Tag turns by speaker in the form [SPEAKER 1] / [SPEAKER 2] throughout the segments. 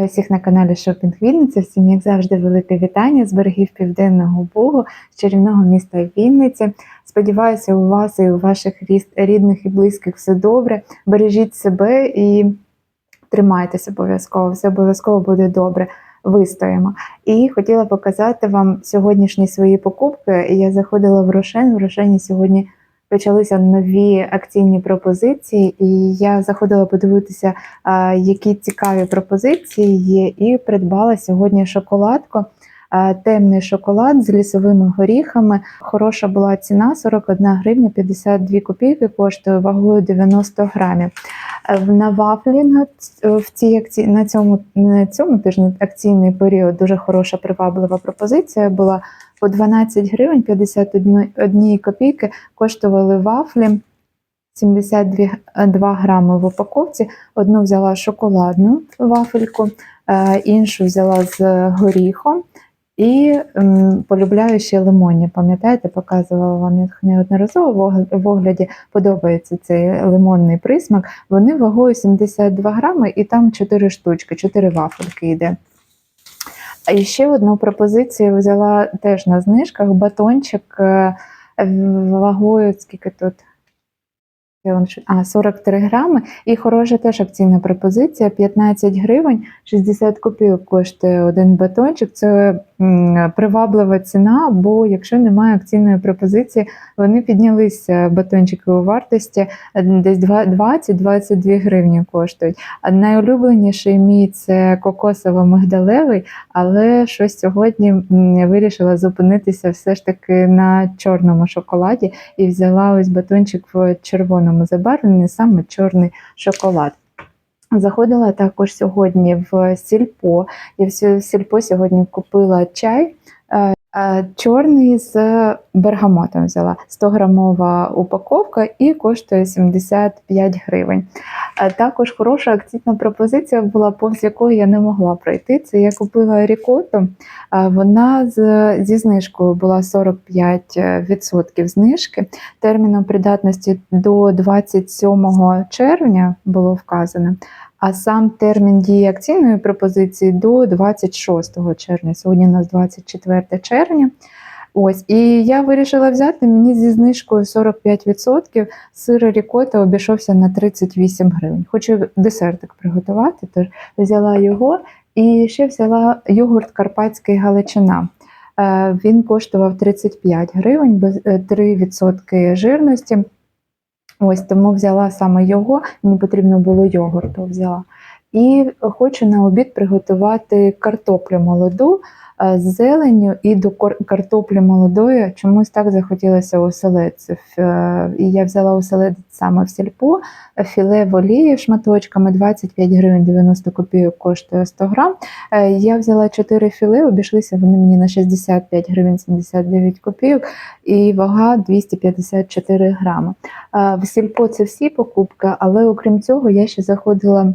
[SPEAKER 1] Вітаю всіх на каналі Шопінг Вінниця. Всім, як завжди, велике вітання з берегів Південного Бугу, з чарівного міста Вінниці. Сподіваюся, у вас і у ваших рідних і близьких все добре. Бережіть себе і тримайтеся обов'язково. Все обов'язково буде добре. Вистоїмо. І хотіла показати вам сьогоднішні свої покупки. Я заходила в Рошен. В Рошені сьогодні почалися нові акційні пропозиції, і я заходила подивитися, які цікаві пропозиції є, і придбала сьогодні шоколадку. Темний шоколад з лісовими горіхами. Хороша була ціна 41 гривня 52 копійки, коштує вагою 90 грамів. Е, На вафлі на, в цій акці... на цьому на цьому тижні акційний період дуже хороша приваблива пропозиція була по 12 гривень 51 копійки коштували вафлі 72 г- 2 грами в упаковці. Одну взяла шоколадну вафельку, е, іншу взяла з горіхом. І м, полюбляю ще лимонні. Пам'ятаєте, показувала вам їх неодноразово в огляді. Подобається цей лимонний присмак. Вони вагою 72 грами, і там 4 штучки, 4 вафельки йде. А ще одну пропозицію взяла теж на знижках батончик е, вагою, скільки тут? А, 43 грами. І хороша теж акційна пропозиція: 15 гривень, 60 копійок коштує один батончик. Це приваблива ціна, бо якщо немає акційної пропозиції, вони піднялися батончики у вартості е, десь два- 20-22 гривні коштують. Найулюбленіший мій це кокосово-мигдалевий, але щось сьогодні вирішила зупинитися все ж таки на чорному шоколаді і взяла ось батончик в червоному забарвленні, саме чорний шоколад. Заходила також сьогодні в сільпо. Я в сільпо сьогодні купила чай. Е, Чорний з бергамотом взяла 100-грамова упаковка і коштує 75 гривень. Е, Також хороша акційна пропозиція була, повз якої я не могла пройти. Це я купила рікоту. Е, Вона з, зі знижкою була 45% знижки. Терміном придатності до 27 червня було вказано. А сам термін дії акційної пропозиції до 26 червня. Сьогодні у нас 24 червня. Ось, і я вирішила взяти мені зі знижкою 45% сир рікота обійшовся на 38 гривень. Хочу десертик приготувати, тож взяла його і ще взяла йогурт Карпатський Галичина. Е, Він коштував 35 гривень, без е, 3% жирності. Ось тому взяла саме його, мені потрібно було йогурту взяла. І хочу на обід приготувати картоплю молоду з зеленню і до картоплі молодої чомусь так захотілося оселедців. Е, І я взяла оселедець саме в сільпо, е, філе в олії шматочками 25 гривень 90 копійок коштує 100 грам. Е, Я взяла 4 філе, обійшлися вони мені на 65 гривень 79 копійок і вага 254 грами. Е, В сільпо це всі покупки, але окрім цього, я ще заходила е,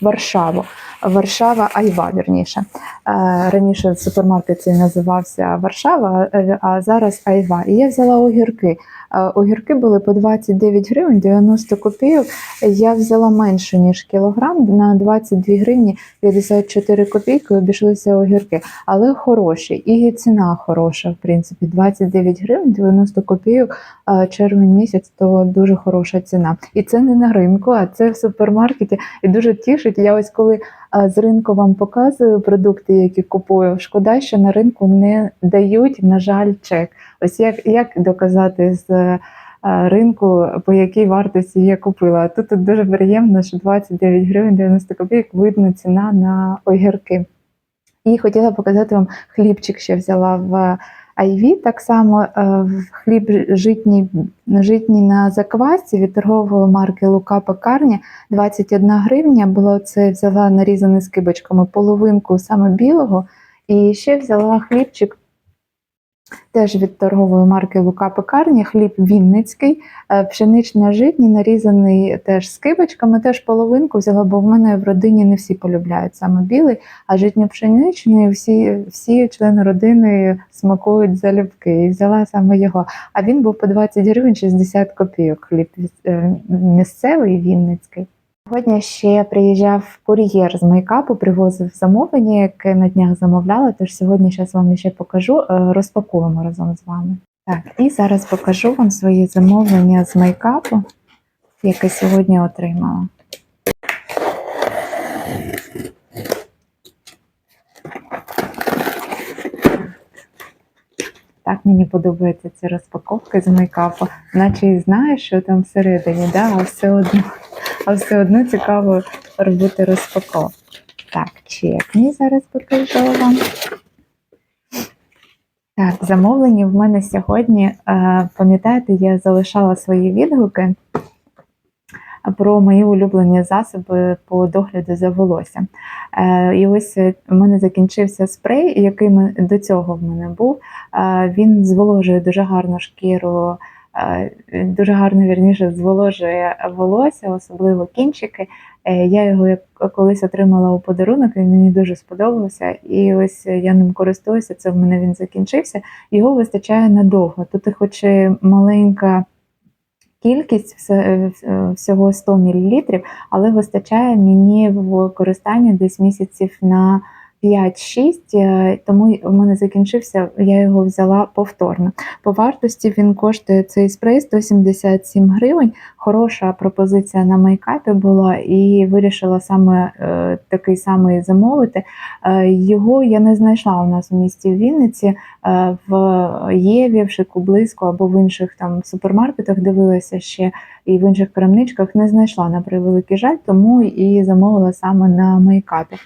[SPEAKER 1] Варшаву. Варшава Айва, вірніше. Е, Раніше супермаркет цей називався Варшава, е, а зараз Айва. І я взяла огірки. Огірки були по 29 гривень 90 копійок. Я взяла менше, ніж кілограм, на 22 гривні 54 копійки обійшлися огірки, але хороші. І ціна хороша, в принципі, 29 гривень 90 копійок червень місяць то дуже хороша ціна. І це не на ринку, а це в супермаркеті. І дуже тішить. Я ось коли з ринку вам показую продукти, які купую. Шкода, що на ринку не дають, на жаль, чек. Ось як, як доказати з е, ринку, по якій вартості я купила. Тут, тут дуже приємно, що 29 гривень 90 копійок видно ціна на огірки. І хотіла показати вам хлібчик, ще взяла в Айві. Так само е, хліб житній, житній на заквасці від торгової марки Лука Пекарня 21 гривня. Було це взяла нарізаний скибочками половинку саме білого. І ще взяла хлібчик теж від торгової марки Лука Пекарня, хліб Вінницький, е, пшенично-житній, нарізаний теж скибочками, теж половинку взяла, бо в мене в родині не всі полюбляють саме білий, а житньо-пшеничний всі, всі члени родини смакують залюбки. І взяла саме його. А він був по 20 гривень 60 копійок, хліб е, місцевий Вінницький. Сьогодні ще приїжджав кур'єр з мейкапу, привозив замовлення, яке на днях замовляла. Тож сьогодні зараз вам ще покажу, е, розпакуємо разом з вами. Так, і зараз покажу вам свої замовлення з мейкапу, яке сьогодні отримала. Так мені подобаються ці розпаковки з мейкапу, наче і знаєш, що там всередині, да? а все одно, а все одно цікаво робити розпаковку. Так, чекні зараз покажу вам. Так, замовлення в мене сьогодні. е, Пам'ятаєте, я залишала свої відгуки про мої улюблені засоби по догляду за волоссям. Е, І ось е, у мене закінчився спрей, який до цього в мене був. Е, Він зволожує дуже гарно шкіру, дуже гарно вірніше зволожує волосся, особливо кінчики. Я його колись отримала у подарунок, він мені дуже сподобався. І ось я ним користуюся. Це в мене він закінчився. Його вистачає надовго. Тут, хоч маленька кількість все- е, всього 100 мл, але вистачає мені в користанні десь місяців на 5-6, е, тому в мене закінчився, я його взяла повторно. По вартості він коштує цей спрей 177 гривень. Хороша пропозиція на мейкапі була і вирішила саме е, такий самий замовити. Е, його я не знайшла у нас у місті в Вінниці. В Єві, в Шику Близько або в інших там супермаркетах дивилася ще і в інших крамничках не знайшла на превеликий жаль, тому і замовила саме на мейкапі.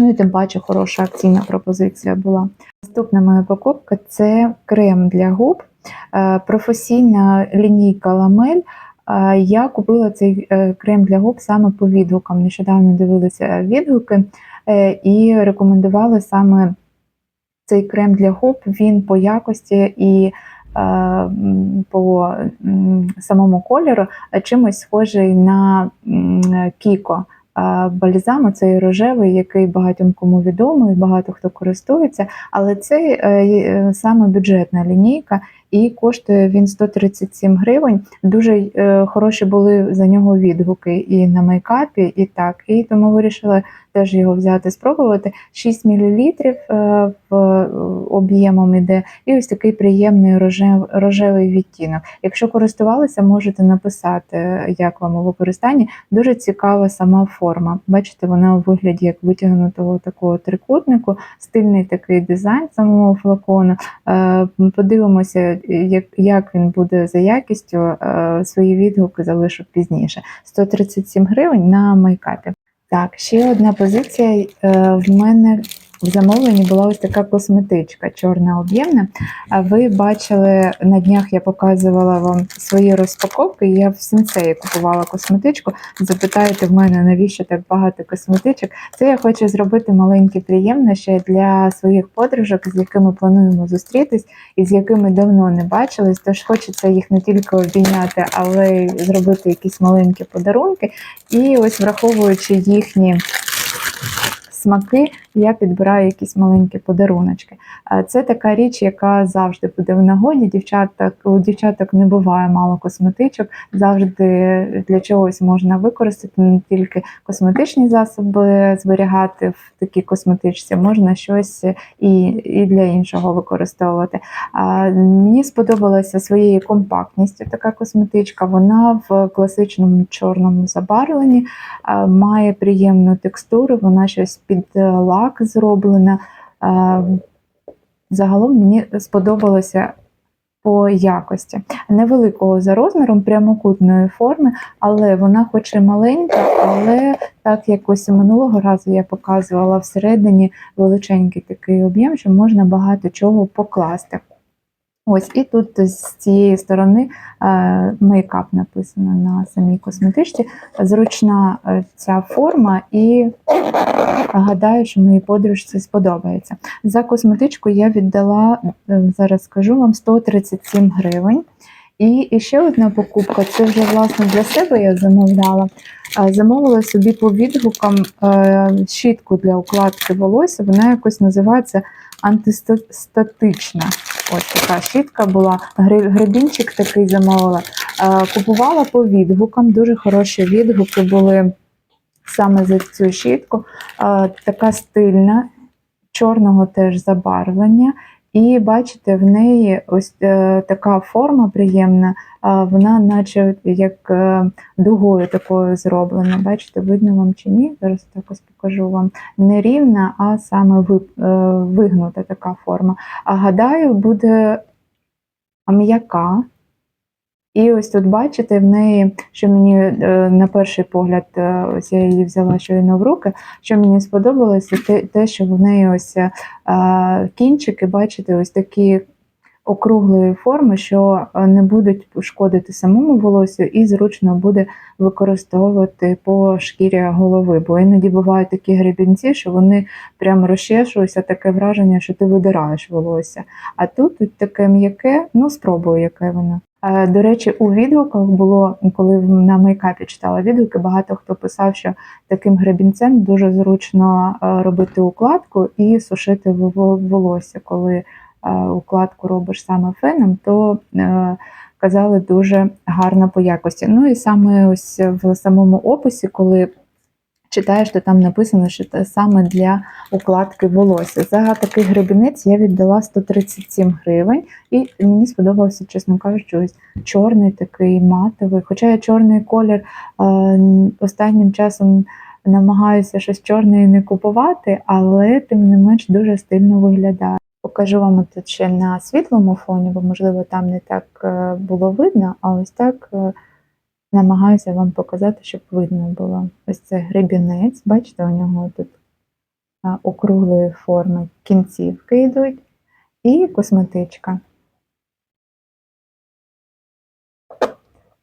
[SPEAKER 1] Ну і тим паче хороша акційна пропозиція була. Наступна моя покупка це крем для губ, е, професійна лінійка ламель. Е, Я купила цей е, крем для губ саме по відгукам. Нещодавно дивилися відгуки і рекомендували саме цей крем для губ. Він по якості і по самому кольору чимось схожий на Кіко. Е, Бальзам цей рожевий, який багатьом кому відомий, багато хто користується, але це е, саме бюджетна лінійка, і коштує він 137 гривень. Дуже е, хороші були за нього відгуки і на мейкапі, і так. І тому вирішила теж його взяти, спробувати. 6 мл в е, об'ємом іде, і ось такий приємний рожев, рожевий відтінок. Якщо користувалися, можете написати, як вам у використанні. Дуже цікава сама форма. Бачите, вона у вигляді як витягнутого такого трикутнику, стильний такий дизайн самого флакону. Е, Подивимося, як, він буде за якістю. Е, Свої відгуки залишу пізніше. 137 гривень на майкапі. Так, ще одна позиція е, в мене в замовленні була ось така косметичка, чорна об'ємна. А ви бачили на днях я показувала вам свої розпаковки. Я в сенсеї купувала косметичку. Запитаєте в мене, навіщо так багато косметичок? Це я хочу зробити маленьке приємне ще для своїх подружок, з якими плануємо зустрітись і з якими давно не бачились. Тож хочеться їх не тільки обійняти, але й зробити якісь маленькі подарунки. І ось враховуючи їхні смаки, я підбираю якісь маленькі подаруночки. Е, Це така річ, яка завжди буде в нагоді. Дівчаток, у дівчаток не буває мало косметичок, завжди для чогось можна використати не тільки косметичні засоби зберігати в такій косметичці, можна щось і, і для іншого використовувати. Мені сподобалася своєю компактністю така косметичка. Вона в класичному чорному забарвленні, має приємну текстуру, вона щось під е, лак зроблена. Загалом мені сподобалося по якості. Невеликого за розміром, прямокутної форми, але вона хоч і маленька, але так як ось минулого разу я показувала всередині величенький такий об'єм, що можна багато чого покласти. Ось, і тут з цієї сторони е, мейкап написано на самій косметичці. Зручна е, ця форма, і гадаю, що моїй подружці сподобається. За косметичку я віддала, е, зараз скажу вам, 137 гривень. І, ще одна покупка це вже власне для себе я замовляла. Е, Замовила собі по відгукам е, щітку для укладки волосся. Вона якось називається антистатична. Ось така щітка була. Гребінчик такий замовила. Купувала по відгукам, дуже хороші відгуки були саме за цю щітку. Е, Така стильна, чорного теж забарвлення. І бачите, в неї ось е, така форма приємна, а вона, наче як е, дугою такою зроблена. Бачите, видно вам чи ні? Зараз так ось покажу вам. Не рівна, а саме ви- е, вигнута така форма. А гадаю, буде м'яка. І ось тут бачите, в неї, що мені е, на перший погляд, е, ось я її взяла щойно в руки. Що мені сподобалося, те, що в неї ось е, кінчики, бачите, ось такі округлої форми, що не будуть шкодити самому волосю, і зручно буде використовувати по шкірі голови. Бо іноді бувають такі гребінці, що вони прямо розчешуються, таке враження, що ти видираєш волосся. А тут, тут таке м'яке, ну спробую, яке воно. Е, До речі, у відгуках було, коли на мейкапі читала відгуки, багато хто писав, що таким гребінцем дуже зручно е, робити укладку і сушити волосся. Коли е, укладку робиш саме феном, то казали дуже гарно по якості. Ну і саме ось в самому описі, коли читаєш, то там написано, що це саме для укладки волосся. За такий гребінець я віддала 137 гривень, і мені сподобався, чесно кажучи, ось чорний такий матовий. Хоча я чорний колір е, останнім часом намагаюся щось чорне не купувати, але тим не менш дуже стильно виглядає. Покажу вам тут ще на світлому фоні, бо можливо там не так е, було видно, а ось так е, намагаюся вам показати, щоб видно було. Ось це гребінець, бачите, у нього тут округлої форми кінцівки йдуть, і косметичка.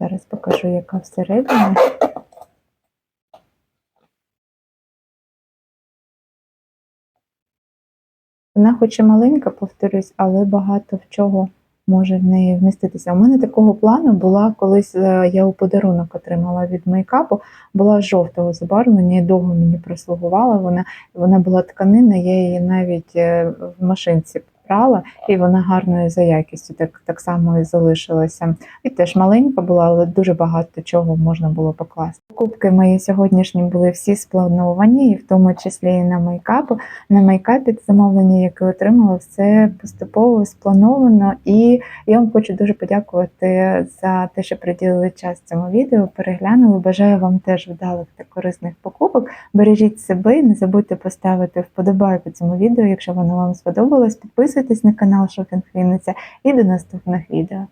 [SPEAKER 1] Зараз покажу, яка всередині. Вона хоч і маленька, повторюсь, але багато в чого може в неї вміститися. У мене такого плану була колись е, я у подарунок отримала від мейкапу, була жовтого забарвлення і довго мені прослугувала вона. Вона була тканина, я її навіть е, в машинці прала, і вона гарною за якістю, так, так само і залишилася. І теж маленька була, але дуже багато чого можна було покласти. Покупки мої сьогоднішні були всі сплановані, і в тому числі і на мейкапу. На мейкапі замовлення, яке отримала, все поступово сплановано. І я вам хочу дуже подякувати за те, що приділили час цьому відео. Переглянули. Бажаю вам теж вдалих та корисних покупок. Бережіть себе, і не забудьте поставити вподобайку цьому відео, якщо воно вам сподобалось. Підписуйтесь на канал Шопінг Вінниця і до наступних відео.